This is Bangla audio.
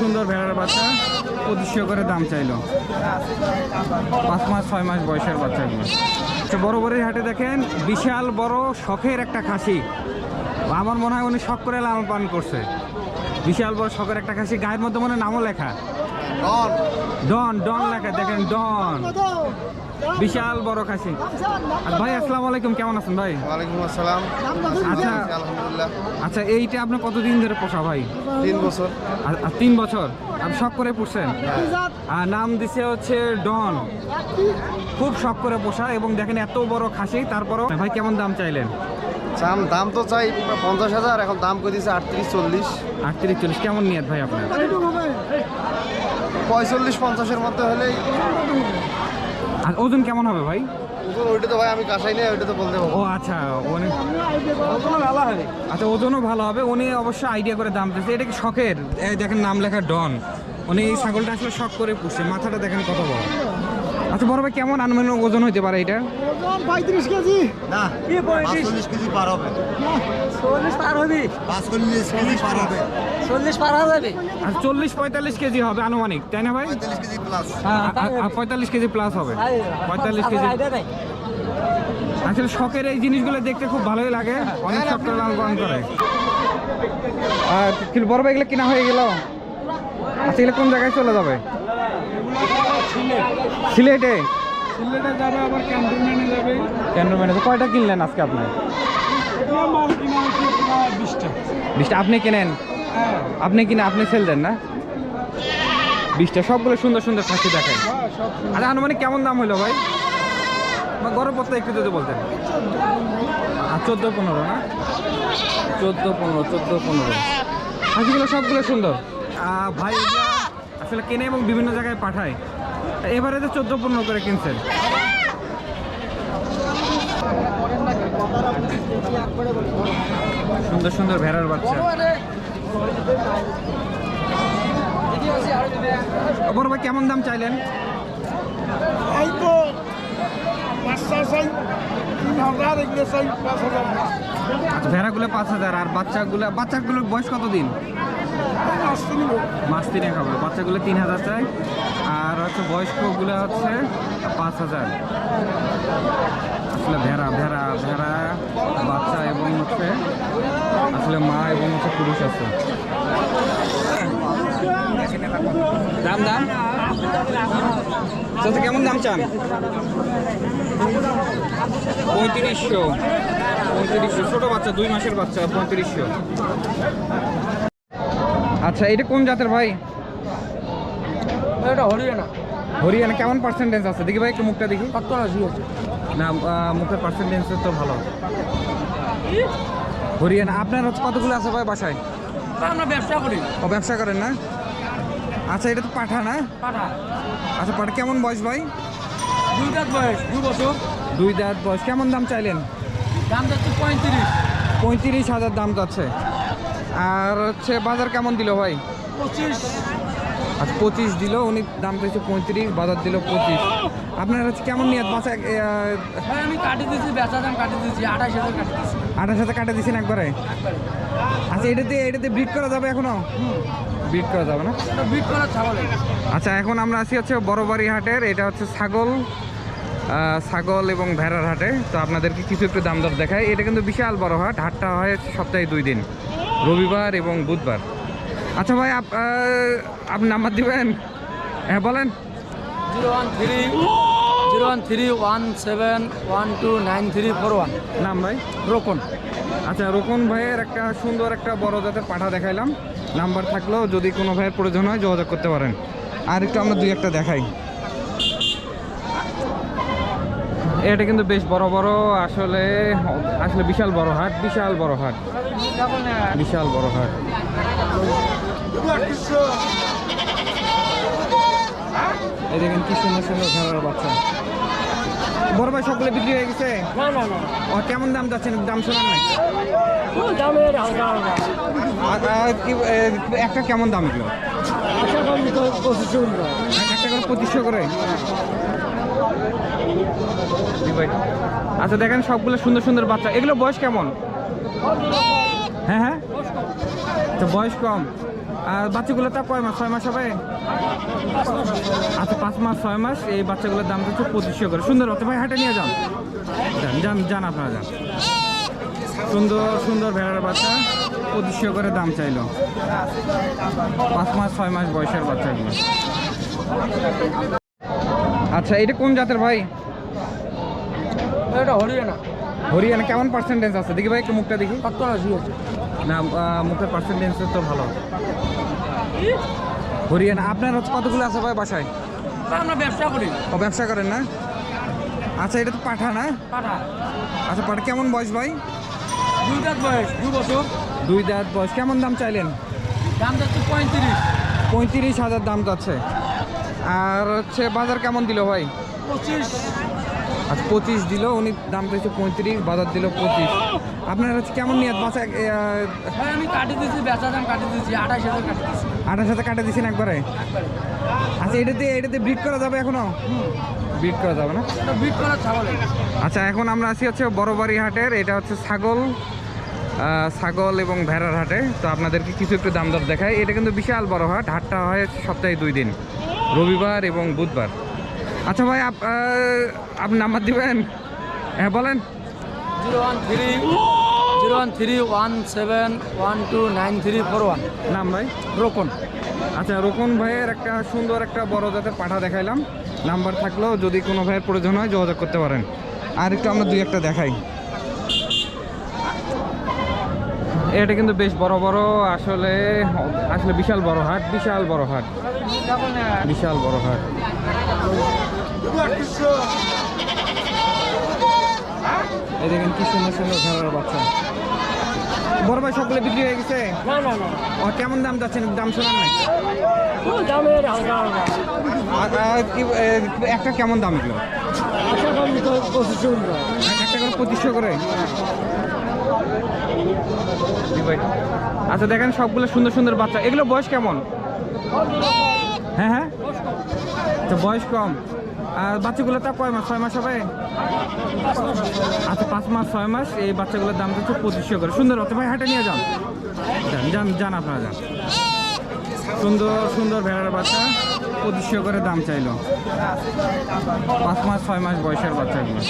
সুন্দর ভেড়ার বাচ্চা পঁচিশশো করে দাম চাইলো। পাঁচ মাস, ছয় মাস বয়সের বাচ্চাগুলো। তো বড় বড়ের হাটে দেখেন, বিশাল বড় শখের একটা খাসি। আমার মনে হয় উনি শখ করে লালন পান করছে। বিশাল বড় শখের একটা খাসি, গায়ের মধ্যে মনে নামও লেখা। ডন। ডন লেখা দেখেন ডন। বিশাল বড় খাসি। আর ভাই আসসালামু আলাইকুম কেমন আছেন ভাই? ওয়ালাইকুম আসসালাম। আচ্ছা আলহামদুলিল্লাহ। আচ্ছা এইটা আপনার কতদিন ধরে পোষা ভাই? তিন বছর। আর তিন বছর? আপনি শখ করে পুষছেন? আর নাম দিছে হচ্ছে ডন। খুব শখ করে পোষা এবং দেখেন এত বড় খাসি তারপরও ভাই কেমন দাম চাইলেন? দাম দাম তো চাই পঞ্চাশ হাজার এখন দাম করে দিয়েছে আটত্রিশ চল্লিশ। আটত্রিশ চল্লিশ কেমন নিয়ত ভাই আপনার? পঁয়তাল্লিশ পঞ্চাশের মধ্যে হলেই। আর ওজন কেমন হবে ভাই? ওজন ওইটা তো ভাই আমি কাঁসাই নেই ওইটা তো বলতে পারব। ও আচ্ছা উনি আচ্ছা ওজনও ভালো হবে। উনি অবশ্য আইডিয়া করে দাম পেয়েছে এটা কি শখের? এই দেখেন নাম লেখা ডন। উনি এই ছাগলটা আসলে শখ করে পুষে। মাথাটা দেখেন কত বড়। আচ্ছা বড় ভাই কেমন আনুমানিক ওজন হইতে পারে এটা? পঁয়ত্রিশ কেজি। না পাঁচচল্লিশ কেজি পার হবে। চল্লিশ পার হবি। পাঁচচল্লিশ কেজি পার হবে। চল্লিশ পার হয়ে যাবে। আর চল্লিশ পঁয়তাল্লিশ কেজি হবে আনুমানিক তাই না ভাই? পঁয়তাল্লিশ কেজি প্লাস পঁয়তাল্লিশ কেজি প্লাস হবে। পঁয়তাল্লিশ কেজি। আসলে শখের এই জিনিসগুলো দেখতে খুব ভালোই লাগে। অনেক শখ করে লাল পালন করে। আর কি- বড় ভাই এগুলো কিনা হয়ে গেল? আচ্ছা এগুলো কোন জায়গায় চলে যাবে? সিলেটে? সিলেটে যাবে আবার ক্যান্টনমেন্টে যাবে। ক্যান্টনমেন্টে কয়টা কিনলেন আজকে প্রায় বিশটা। আপনি কেনেন? হ্যাঁ। আপনি কিনে আপনি সেল দেন না? বিশটা। সবগুলো সুন্দর সুন্দর খাসি দেখেন আচ্ছা আনুমানিক কেমন দাম হলো ভাই? বা গরম পড়তে একটু যদি বলতেন। আর চোদ্দ পনেরো না? চোদ্দ পনেরো চোদ্দ পনেরো। হাসিগুলো সবগুলো সুন্দর। ভাই আসলে কেনে এবং বিভিন্ন জায়গায় পাঠায়। এবারে তো চোদ্দ পনেরো করে কিনছেন। সুন্দর সুন্দর ভেড়ার বাচ্চা। বড় ভাই কেমন দাম চাইলেন? ভেড়াগুলো পাঁচ হাজার আর বাচ্চাগুলো বাচ্চাগুলোর বয়স কতদিন? মাস তিনে খাবে। বাচ্চাগুলো তিন হাজার চাই। আর হচ্ছে বয়স্কগুলো হচ্ছে পাঁচ হাজার। আসলে ভেড়া ভেড়া ভেড়া, বাচ্চা এবং হচ্ছে, আসলে মা এবং হচ্ছে পুরুষ আছে। দাম দাম? চাচা, কেমন দাম চান? পঁয়ত্রিশশো। পঁয়ত্রিশশো। ছোটো বাচ্চা, দুই মাসের বাচ্চা, পঁয়ত্রিশশো। আচ্ছা এটা কোন জাতের ভাই? এটা হরিয়ানা। হরিয়ানা কেমন পার্সেন্টেজ আছে? দেখি ভাই একটু মুখটা দেখি। সত্তর আশি আছে। না মুখের পার্সেন্টেজ তো ভালো। হরিয়ানা আপনার হচ্ছে কতগুলো আছে ভাই বাসায়? আমরা ব্যবসা করি। ও ব্যবসা করেন না? আচ্ছা এটা তো পাঠা না? পাঠা। আচ্ছা পাঠা কেমন বয়স ভাই? দুই দাঁত বয়স দু বছর। দুই দাঁত বয়স কেমন দাম চাইলেন? দাম যাচ্ছে পঁয়ত্রিশ। পঁয়ত্রিশ হাজার দাম যাচ্ছে। আর হচ্ছে বাজার কেমন দিল ভাই? পঁচিশ। আচ্ছা পঁচিশ দিল উনি দাম পেয়েছে পঁয়ত্রিশ বাজার দিল পঁচিশ। আপনার হচ্ছে কেমন নিয়ত বাসা আমি কাটি দিয়েছি বেচা দাম কাটি দিয়েছি আঠাশ হাজার কাটি দিয়েছি আঠাশ হাজার কাটা একবারে? আচ্ছা এটাতে এটাতে ব্রিড করা যাবে এখনও? ব্রিড করা যাবে না? বিট করার ছাগল আচ্ছা এখন আমরা আছি হচ্ছে বড়বাড়ি হাটের এটা হচ্ছে ছাগল ছাগল এবং ভেড়ার হাটে। তো আপনাদেরকে কিছু একটু দাম দর দেখায় এটা কিন্তু বিশাল বড় হাট হাটটা হয় সপ্তাহে দুই দিন। রবিবার এবং বুধবার। আচ্ছা ভাই আপ- আপনি নাম্বার দিবেন? হ্যাঁ বলেন। Zero one three zero one three one seven one two nine three four one. নাম ভাই? রোকন। আচ্ছা রোকন ভাইয়ের একটা সুন্দর একটা বড় জাতের পাঠা দেখাইলাম। নাম্বার থাকলেও যদি কোনো ভাইয়ের প্রয়োজন হয় যোগাযোগ করতে পারেন। আর একটু আমরা দুই একটা দেখাই। এটা কিন্তু বেশ বড় বড় আসলে আসলে বিশাল বড় হাট বিশাল বড় হাট। বিশাল বড় হাট। এই দেখেন কি সুন্দর সুন্দর বাচ্চা। বড় ভাই সবগুলো বিক্রি হয়ে গেছে? ও কেমন দাম যাচ্ছেন? দাম শোনান নাই? একটা কেমন দাম এগুলো? পঁচিশশো একটা করে পঁচিশশো করে? আচ্ছা দেখেন সবগুলো সুন্দর সুন্দর বাচ্চা। এগুলো বয়স কেমন? হ্যাঁ হ্যাঁ। তো বয়স কম। আর বাচ্চাগুলো তা কয় মাস? ছয় মাস হবে? আচ্ছা পাঁচ মাস, ছয় মাস। এই বাচ্চাগুলোর দাম হচ্ছে পঁচিশশো করে। সুন্দর হতে ভাই, হাটে নিয়ে যান। যান যান যান আপনারা, যান। সুন্দর সুন্দর ভেড়ার বাচ্চা। পঁচিশশো করে দাম চাইলো। পাঁচ মাস, ছয় মাস বয়সের বাচ্চাগুলো। আচ্ছা এটা কোন জাতের ভাই? এটা হরিয়ানা। হরিয়ানা কেমন পার্সেন্টেজ আছে? দেখি ভাই একটু মুখটা দেখি। সত্তর আশি আছে না মুখের পার্সেন্টেজ তো ভালো। হরিয়ানা আপনার হচ্ছে কতগুলো আছে ভাই বাসায়? আমরা ব্যবসা করি। ও ব্যবসা করেন না? আচ্ছা এটা তো পাঠা না? পাঠা। আচ্ছা পাঠা কেমন বয়স ভাই? দুই দাঁত বয়স দু বছর। দুই দাঁত বয়স কেমন দাম চাইলেন? দাম যাচ্ছে পঁয়ত্রিশ। পঁয়ত্রিশ হাজার দাম যাচ্ছে। আর হচ্ছে বাজার কেমন দিল ভাই? পঁচিশ। আচ্ছা পঁচিশ দিল উনি দাম দিয়েছে পঁয়ত্রিশ বাজার দিল পঁচিশ। আপনার হচ্ছে কেমন নিয়ত বাসা আমি কাটি দিয়েছি বেচা দাম কাটি দিয়েছি আঠাশ হাজার কাটি দিয়েছি। আঠাশ হাজার কাটা দিয়েছেন একবারে? আচ্ছা এটাতে এটাতে ব্রিড করা যাবে এখনও? ব্রিড করা যাবে না? বিট করার ছাগল আচ্ছা এখন আমরা আছি হচ্ছে বড়বাড়ি হাটের এটা হচ্ছে ছাগল ছাগল এবং ভেড়ার হাটে। তো আপনাদেরকে কিছু একটু দাম দর দেখায় এটা কিন্তু বিশাল বড় হাট হাটটা হয় সপ্তাহে দুই দিন রবিবার এবং বুধবার। আচ্ছা ভাই আপ- আপনি নাম্বার দিবেন? হ্যাঁ বলেন। Zero one three zero one three one seven one two nine three four one. নাম ভাই? রোকন। আচ্ছা রোকন ভাইয়ের একটা সুন্দর একটা বড় জাতের পাঠা দেখাইলাম। নাম্বার থাকলেও যদি কোনো ভাইয়ের প্রয়োজন হয় যোগাযোগ করতে পারেন। আর একটু আমরা দুই একটা দেখাই। এটা কিন্তু বেশ বড় বড় আসলে আসলে বিশাল বড় হাট বিশাল বড় হাট। বিশাল বড় হাট। এই দেখেন কি সুন্দর সুন্দর ঘরের বাচ্চা বড় ভাই সবগুলো বিক্রি হয়ে গেছে? ও কেমন দাম যাচ্ছেন? দাম শোনান নাই? একটা কেমন দাম এগুলো? আচ্ছা একটা করে পঁচিশশো করে। আচ্ছা দেখেন সবগুলো সুন্দর সুন্দর বাচ্চা। এগুলো বয়স কেমন? হ্যাঁ হ্যাঁ। তো বয়স কম। আর বাচ্চাগুলো তা কয় মাস? ছয় মাস হবে? আচ্ছা পাঁচ মাস, ছয় মাস। এই বাচ্চাগুলোর দাম হচ্ছে পঁচিশশো করে। সুন্দর হতে ভাই, হাটে নিয়ে যান যান যান আপনারা, যান। সুন্দর সুন্দর ভেড়ার বাচ্চা। পঁচিশশো করে দাম চাইলো। পাঁচ মাস, ছয় মাস বয়সের বাচ্চাগুলো।